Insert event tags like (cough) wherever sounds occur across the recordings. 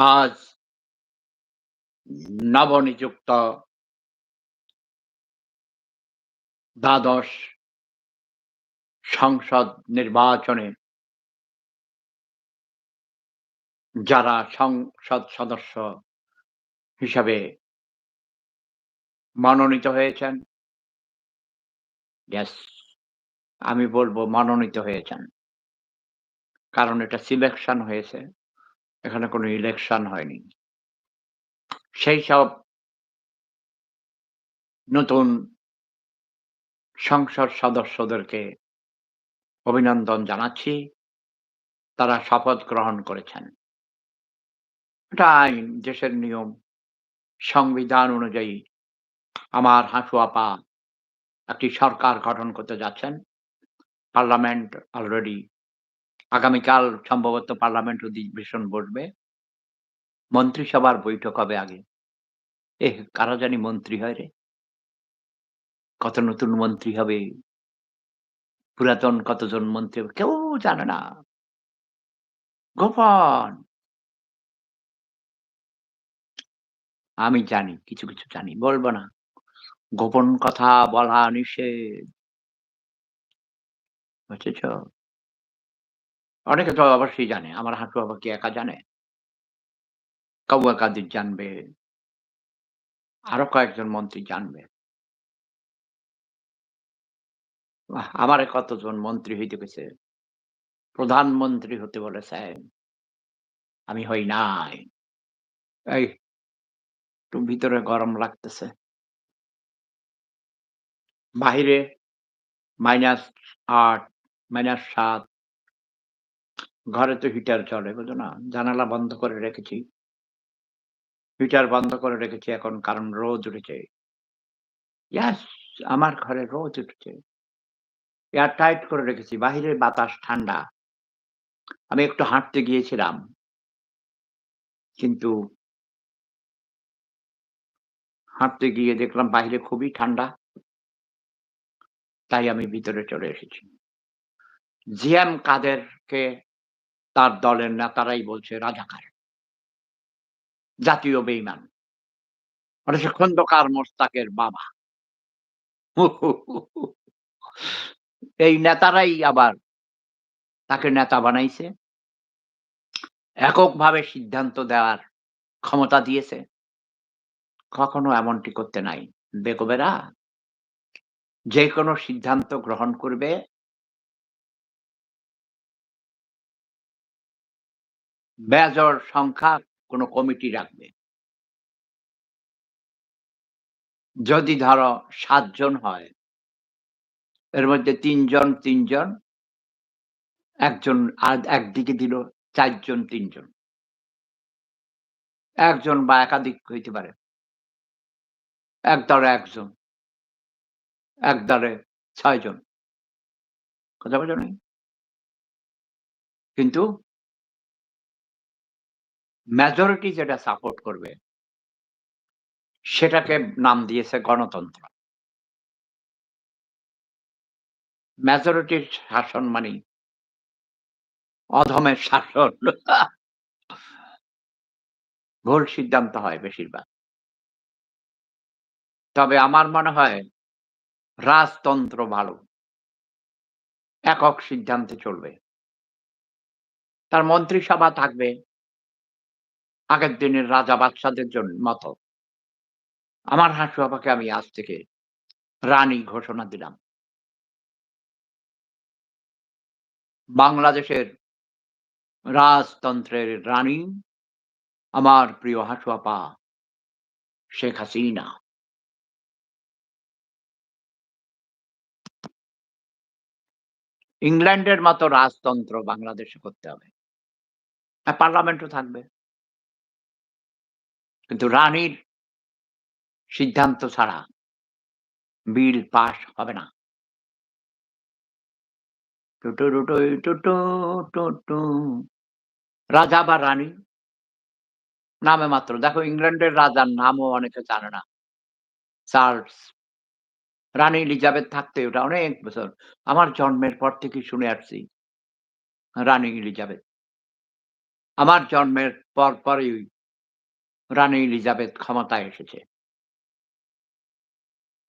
আজ নবনিযুক্ত দ্বাদশ সংসদ নির্বাচনে যারা সংসদ সদস্য হিসাবে মনোনীত হয়েছেন গ্যাস আমি বলব মনোনীত হয়েছেন। কারণ এটা সিলেকশন হয়েছে। এখানে কোনো ইলেকশন হয়নি। সেই সব নতুন সংসদ সদস্যদেরকে অভিনন্দন জানাচ্ছি। তারা শপথ গ্রহণ করেছেন। এটা আইন, দেশের নিয়ম, সংবিধান অনুযায়ী আমার হাঁটু আপা একটি সরকার গঠন করতে যাচ্ছেন। পার্লামেন্ট অলরেডি আগামীকাল সম্ভবত পার্লামেন্ট অধিবেশন বসবে। মন্ত্রিসভার বৈঠক হবে আগে। এ কারা জানি মন্ত্রী হয় রে? কত নতুন মন্ত্রী হবে? পুরাতন কতজন মন্ত্রী হবে? কেউ জানে না। গোপন। আমি জানি, কিছু কিছু জানি, বলব না। গোপন কথা বলা নিষেধ। বুঝেছ? অনেকে তো অবশ্যই জানে, আমার হাঁটু বাবা কি একা জানে। কাউয়া কাদির জানবে। আরও কয়েকজন মন্ত্রী জানবে। আমারে কতজন মন্ত্রী হইতে গেছে? প্রধানমন্ত্রী হতে বলেছে আমি হই নাই। এই, একটু ভিতরে গরম লাগতেছে। বাহিরে মাইনাস আট মাইনাস সাত ঘরে তো হিটার চলে, বুঝো না? জানালা বন্ধ করে রেখেছি। হিটার বন্ধ করে রেখেছি, এখন কারণ রোদ উঠেছে। ইয়াস আমার ঘরে রোদ উঠেছে। এয়ার টাইট করে রেখেছি, বাহিরের বাতাস ঠান্ডা। আমি একটু হাঁটতে গিয়েছিলাম। কিন্তু হাঁটতে গিয়ে দেখলাম বাইরে খুবই ঠান্ডা। তাই আমি ভিতরে চলে এসেছি। জিএম কাদেরকে তার দলের নেতারাই বলছে, রাজাকার, জাতীয় বেইমান মানে খন্দকার মোস্তাকের বাবা। (laughs) এই নেতারাই আবার তাকে নেতা বানাইছে। এককভাবে সিদ্ধান্ত দেওয়ার ক্ষমতা দিয়েছে। কখনো এমনটি করতে নাই। বেকবেরা যে কোনো সিদ্ধান্ত গ্রহণ করবে বেজর সংখ্যা কোনো কমিটি রাখবে। যদি ধরো সাতজন হয়, এর মধ্যে তিনজন তিনজন, একজন আর একদিকে দিল, চারজন তিনজন। একজন বা একাধিক হইতে পারে। এক দলে একজন, এক দলে ছয়জন। কথা বোঝো? কিন্তু মেজরিটি যেটা সাপোর্ট করবে, সেটাকে নাম দিয়েছে গণতন্ত্র। মেজরিটির শাসন মানে অধমের শাসন। ভুল সিদ্ধান্ত হয় বেশিরভাগ। তবে আমার মনে হয় রাজতন্ত্র ভালো। একক সিদ্ধান্তে চলবে। তার মন্ত্রিসভা থাকবে। আগের দিনের রাজা বাদশাদের জন্য মতো। আমার হাসু বাবাকে আমি আজ থেকে রানী ঘোষণা দিলাম। বাংলাদেশের রাজতন্ত্রের রানী আমার প্রিয় হাসু আপা শেখ হাসিনা। ইংল্যান্ডের মতো রাজতন্ত্র বাংলাদেশে করতে হবে। পার্লামেন্টও থাকবে। কিন্তু রানীর সিদ্ধান্ত ছাড়া বিল পাস হবে না। রাজা বা রানী? নামে মাত্র। দেখো ইংল্যান্ডের রাজার নামও অনেকে জানে না। চার্লস। রানী এলিজাবেথ থাকতে ওটা অনেক বছর। আমার জন্মের পর থেকে শুনে আসছি। রানী এলিজাবেথ। আমার জন্মের পর পরই রানী এলিজাবেথ ক্ষমতায় এসেছে।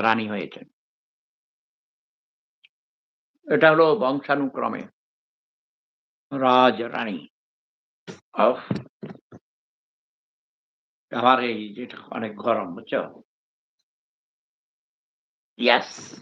রানী হয়েছেন। এটা হলো বংশানুক্রমে। রাজ-রানী। ওফ! আমার এই যেটা অনেক গরম, বুঝছ? ইয়েস!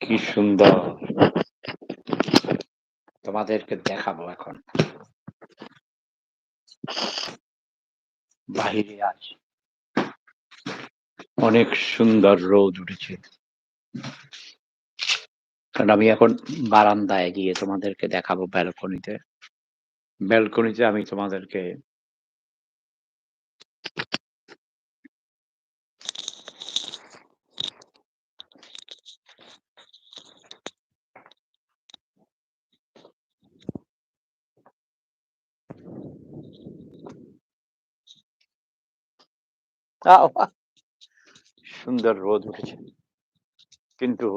কি সুন্দর! তোমাদেরকে দেখাবো এখন। বাহিরে আজ অনেক সুন্দর রোদ উঠেছে। কারণ আমি এখন বারান্দায় গিয়ে তোমাদেরকে দেখাবো ব্যালকনিতে। ব্যালকনিতে আমি তোমাদেরকে সুন্দর রোদ উঠেছে। কিন্তু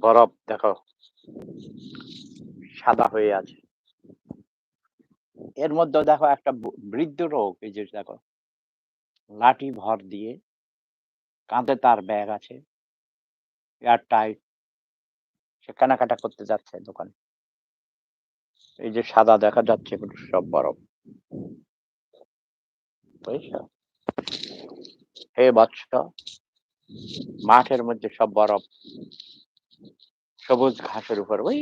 বরফ দেখো, সাদা হয়ে আছে। এর মধ্যেও দেখো একটা বৃদ্ধ রোগ, এই যে দেখো, লাঠি ভর দিয়ে কাঁধে তার ব্যাগ আছে। Air tight. সে কেনাকাটা করতে যাচ্ছে দোকানে। এই যে সাদা দেখা যাচ্ছে সব বরফ। হে বৎস মাঠের মধ্যে সব বরফ। সবুজ ঘাসের উপর, ওই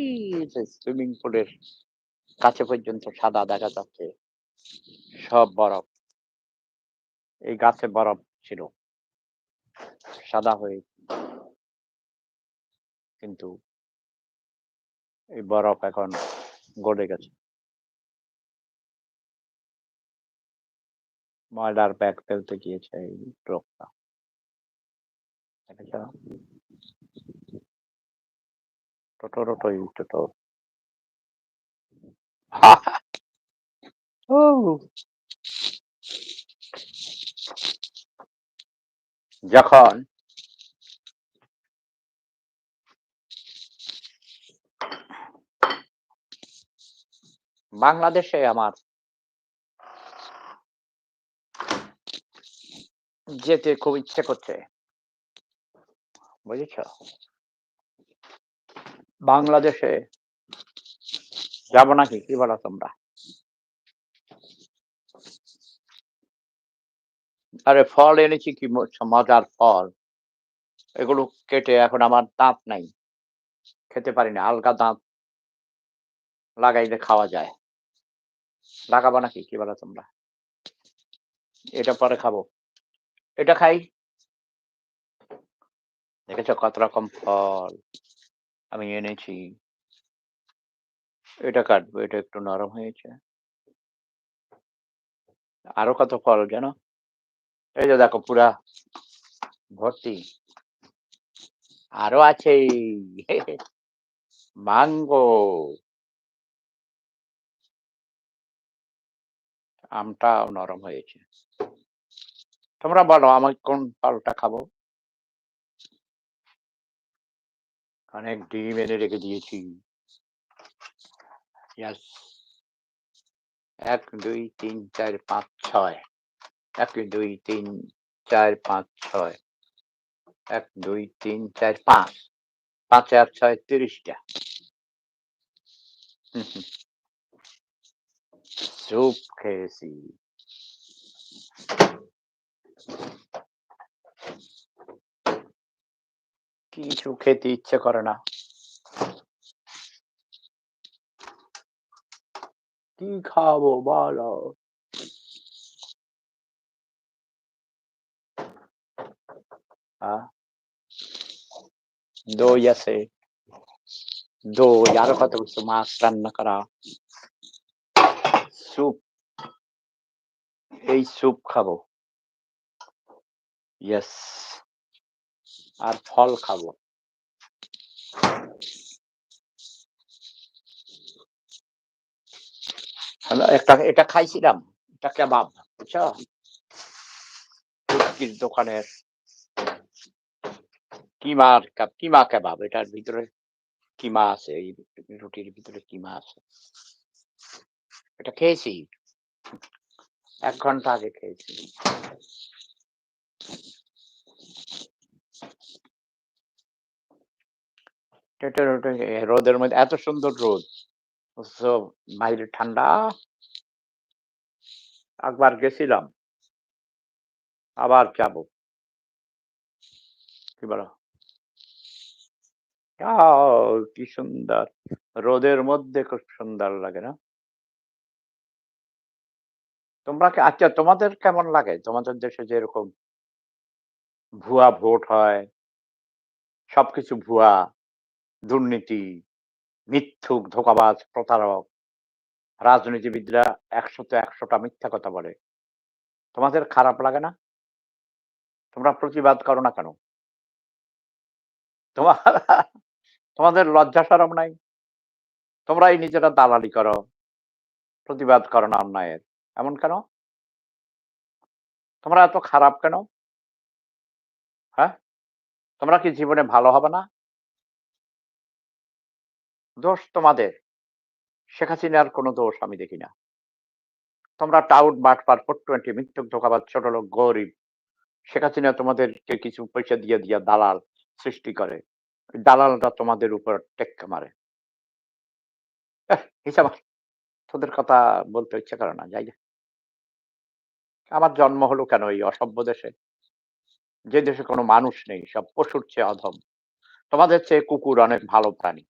যে সুইমিং পুলের কাছে পর্যন্ত সাদা দেখা যাচ্ছে। সব বরফ। এই গাছে বরফ ছিল। সাদা হয়ে কিন্তু এই বরফ এখন গড়ে গেছে। ময়লার ব্যাগ ফেলতে গিয়েছে এই লোকটা। টোটোরোটোই টোটো। ও! যখন বাংলাদেশে আমার যেতে খুব ইচ্ছে করছে। বুঝেছ? বাংলাদেশে যাব নাকি? কি বলো তোমরা? আরে ফল এনেছি কি মজার ফল। এগুলো কেটে এখন আমার দাঁত নাই। খেতে পারি না। আলগা দাঁত লাগাইলে খাওয়া যায়। লাগাবো নাকি? কি বলো তোমরা? এটা পরে খাব। এটা খাই। দেখেছ কত রকম ফল আমি এনেছি। এটা কাটবো। এটা একটু নরম হয়েছে। আরও কত ফল জানো? এই যে দেখো পুরা ভর্তি। আরও আছে মাঙ্গো আমটাও নরম হয়েছে। তোমরা বলো আমি কোন ফলটা খাব? অনেক ডিম এনে রেখে দিয়েছি। ইয়েস। ১, ২, ৩, ৪, ৫, ৬ ১, ২, ৩, ৪, ৫, ৬ ১, ২, ৩, ৪, ৫ ৫ আর ৬ ৩০ টা। হুম, হুম। স্যুপ খেয়েছি। কিছু খেতে ইচ্ছে করে না। কি খাব বলো? দই আছে। দই আরও কত কিছু, মাছ রান্না করা। স্যুপ। এই স্যুপ খাব। ইয়েস। আর ফল খাব। একটা, এটা খাইছিলাম। এটা কেবাব। বুঝছ? তুর্কির দোকানের কিমার কা, কিমা কেবাব। এটার ভিতরে কিমা আছে। এই রুটির ভিতরে কিমা আছে। এটা খেয়েছি। ১ ঘণ্টা আগে খেয়েছি। রোটে রোদের মধ্যে এত সুন্দর রোদ। বাইরে ঠান্ডা। একবার গেছিলাম। আবার যাব। কি বলো? কি সুন্দর। রোদের মধ্যে খুব সুন্দর লাগে না? তোমরা আচ্ছা তোমাদের কেমন লাগে? তোমাদের দেশে যে এরকম ভুয়া ভোট হয়। সবকিছু ভুয়া, দুর্নীতি, মিথ্যুক, ধোকাবাজ প্রতারক। রাজনীতিবিদরা ১০০ তে ১০০ মিথ্যা কথা বলে। তোমাদের খারাপ লাগে না? তোমরা প্রতিবাদ করো না কেন? তোমার তোমাদের লজ্জা শরম নাই? তোমরাই নিজেরা দালালি করো। প্রতিবাদ করো না অন্যায়ের। এমন কেন? তোমরা এত খারাপ কেন? তোমরা কি জীবনে ভালো হবে না? দোষ তোমাদের। শেখ হাসিনার কোনো দোষ আমি দেখি না। তোমরা টাউট, বাটপার, 420 মিথ্যুক, ধোঁকাবাজ, ছোটলোক, গরিব। শেখ হাসিনা তোমাদেরকে কিছু পয়সা দিয়ে, দিয়ে দালাল সৃষ্টি করে। দালালরা তোমাদের উপর টেক্কা মারে। হিসাব তোদের কথা বলতে ইচ্ছে করে না। যাই আমার জন্ম হলো কেন এই অসভ্য দেশে? যে দেশে কোনো মানুষ নেই। সব পশুর চেয়ে অধম। তোমাদের চেয়ে কুকুর অনেক ভালো প্রাণী।